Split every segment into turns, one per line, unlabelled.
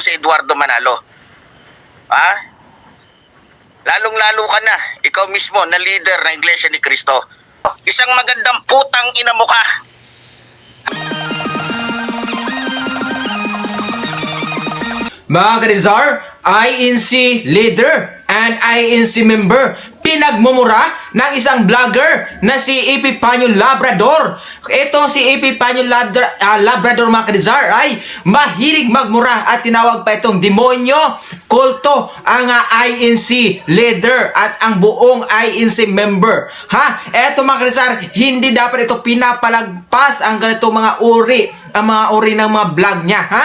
si Eduardo Manalo. Ha? Lalong-lalo ka na, ikaw mismo na leader ng Iglesia ni Cristo. Isang magandang putang ina mo ka.
Mga Karizar, INC leader and INC member pinagmumura ng isang vlogger na si Epipanyo Labrador. Itong si Epipanyo Labrador, ah, Labrador mga ay mahilig magmura at tinawag pa itong demonyo, kulto ang ah, INC leader at ang buong INC member. Ha? Eto mga hindi dapat ito pinapalagpas ang ganito mga uri, ang mga uri ng mga vlog niya. Ha?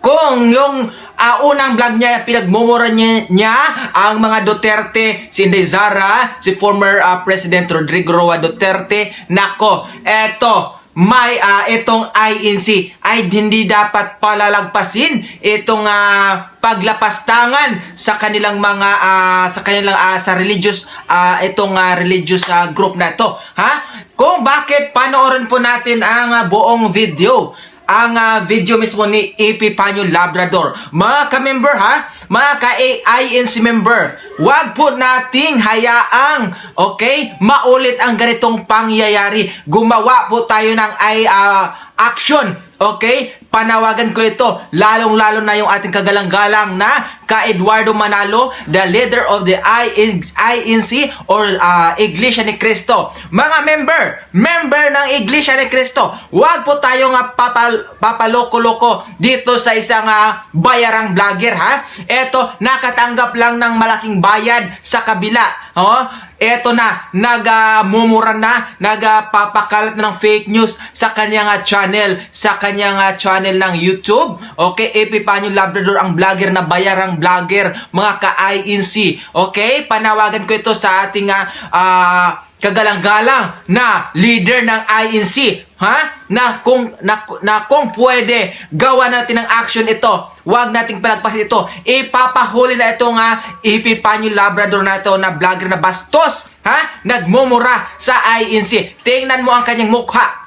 kung yung ah, unang vlog niya, pinagmumura niya, niya ang mga Duterte, si Inday Zara, si former ah, President Rodrigo Roa Duterte, nako, eto, may ah, itong INC ay hindi dapat palalagpasin itong ah, paglapastangan sa kanilang mga ah, sa kanilang ah, sa religious ah, itong ah, religious ah, group na ito ha? Kung bakit panoorin po natin ang ah, buong video ang ah, video mismo ni AP Panyo Labrador. Mga ka-member ha, mga ka-INC member, wag po nating hayaang, okay, maulit ang ganitong pangyayari. Gumawa po tayo ng ay, ah, action, okay? Panawagan ko ito, lalong-lalo na yung ating kagalang-galang na ka Eduardo Manalo, the leader of the INC or ah, Iglesia ni Cristo. Mga member, member ng Iglesia ni Cristo, huwag po tayo nga papal, papaloko-loko dito sa isang ah, bayarang vlogger ha. Eto, nakatanggap lang ng malaking bayad sa kabila. Oh, eto na, nagamumura na, nagpapakalat na ng fake news sa kanyang ah, channel, sa kanyang ah, channel ng YouTube. Okay, Epipanyo Labrador ang vlogger na bayarang vlogger, mga ka-INC. Okay, panawagan ko ito sa ating ah, ah, kagalang-galang na leader ng INC ha? Na kung na, na kung pwede gawa natin ng action ito. Wag nating palagpasin ito. Ipapahuli na ito nga ipipanyo labrador na ito na vlogger na bastos ha? Nagmumura sa INC tingnan mo ang kanyang mukha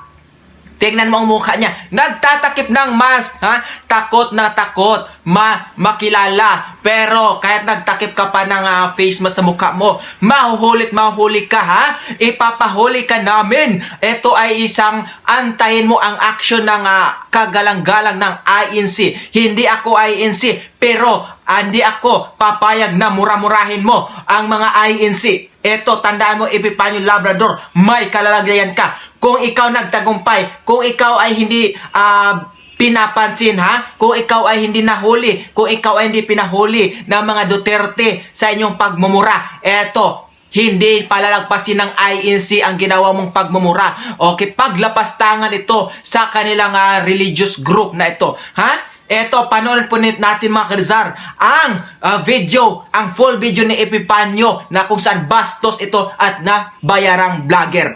Tingnan mo ang mukha niya. Nagtatakip ng mask, ha? Takot na takot. Ma makilala. Pero kahit nagtakip ka pa ng ah, face mask sa mukha mo, mahuhulit mahuhuli ka, ha? Ipapahuli ka namin. Ito ay isang antayin mo ang action ng ah, kagalang-galang ng INC. Hindi ako INC, pero hindi ako papayag na mura-murahin mo ang mga INC. Eto, tandaan mo, Epipanyo Labrador, may kalalagayan ka. Kung ikaw nagtagumpay, kung ikaw ay hindi ah, pinapansin ha, kung ikaw ay hindi nahuli, kung ikaw ay hindi pinahuli ng mga Duterte sa inyong pagmumura, eto, hindi palalagpasin ng INC ang ginawa mong pagmumura. Okay, paglapastangan ito sa kanilang ah, religious group na ito. Ha? Eto, panoorin po natin mga karizar ang ah, video, ang full video ni Epipanyo na kung saan bastos ito at na bayarang vlogger.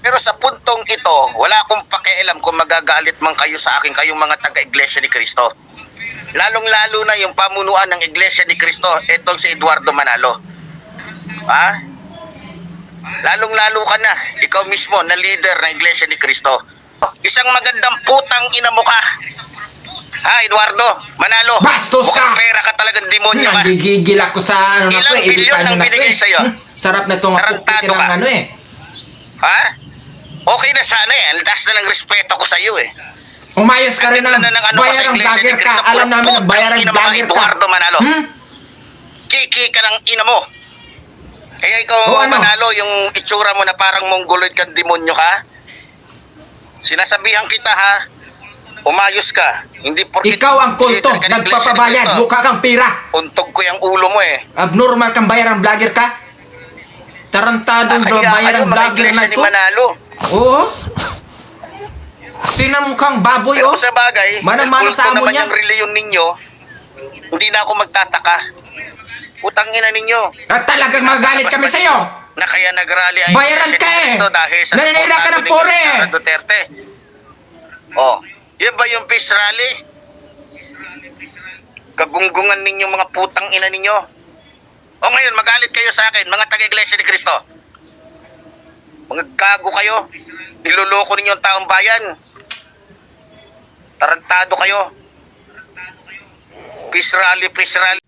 Pero sa puntong ito, wala akong pakialam kung magagalit man kayo sa akin kayong mga taga-Iglesia ni Cristo. Lalong-lalo na yung pamunuan ng Iglesia ni Cristo, itong si Eduardo Manalo. Ha? Lalong-lalo ka na, ikaw mismo na leader ng Iglesia ni Cristo. Isang magandang putang ina mo ka. Ha, Eduardo? Manalo?
Bastos ka!
Mukhang pera ka talagang demonyo ka.
Nagigigil ako sa ano na
Ilang
to eh,
bilyon ang
na to
binigay
eh.
sa'yo?
Hmm, Sarap na itong
Tarantado
ng
ka.
ano eh.
Ha? Okay na sana eh. Ang taas na ng respeto ko sa iyo eh.
Umayos ka rin ng
Ano na ng ano ka sa
bayarang
Iglesia
vlogger ka.
Cristo?
Alam namin na
Putang
bayarang
ina
vlogger ka.
Eduardo Manalo.
Hmm?
Kiki ka ng ina mo. Kaya ikaw,
O, ano?
Manalo, yung itsura mo na parang mongoloid kang demonyo ka. Sinasabihan kita ha. Umayos ka. Hindi porkit
Ikaw ang
leader ka ng Iglesia ni
nagpapabayad,
Cristo.
mukha kang pira.
Untog ko yung ulo mo eh.
Abnormal kang bayarang vlogger ka. Tarantadong
Kaya kayo,
bayarang
mga
vlogger
Iglesia
na
ni
to.
Manalo.
Oo. Tingnan mo kang baboy
Pero
oh.
sa bagay,
Mana-mana
dahil
sa amo
naman
niya.
yung reliyon ninyo, hindi na ako magtataka. Utang ina ninyo.
At talagang magalit kami sa iyo.
na kaya nagrally ay
Bayaran
Iglesia
ka eh.
Cristo dahil sa
Naninira ka
suportado
ng pore.
Sara Duterte. Oh, yun ba yung peace rally? Kagunggungan ninyo mga putang ina ninyo. O ngayon, magalit kayo sa akin, mga taga-iglesia ni Cristo. Mga kayo. Niloloko ninyo ang taong bayan. Tarantado kayo. Peace rally, peace rally.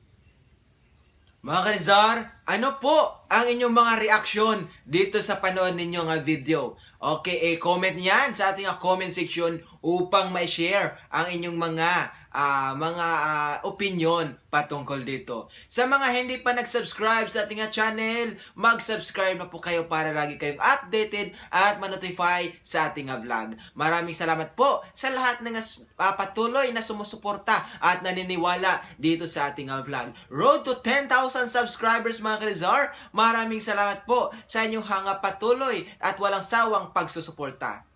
Mga Karizar, ano po ang inyong mga reaksyon dito sa panood ninyo nga video? Okay, eh, comment niyan sa ating ah, comment section upang ma-share ang inyong mga ah, mga ah, opinion patungkol dito. Sa mga hindi pa nag-subscribe sa ating channel, mag-subscribe na po kayo para lagi kayong updated at ma-notify sa ating vlog. Maraming salamat po sa lahat ng ah, patuloy na sumusuporta at naniniwala dito sa ating vlog. Road to 10,000 subscribers mga Kalizar. Maraming salamat po sa inyong hanga patuloy at walang sawang pagsusuporta.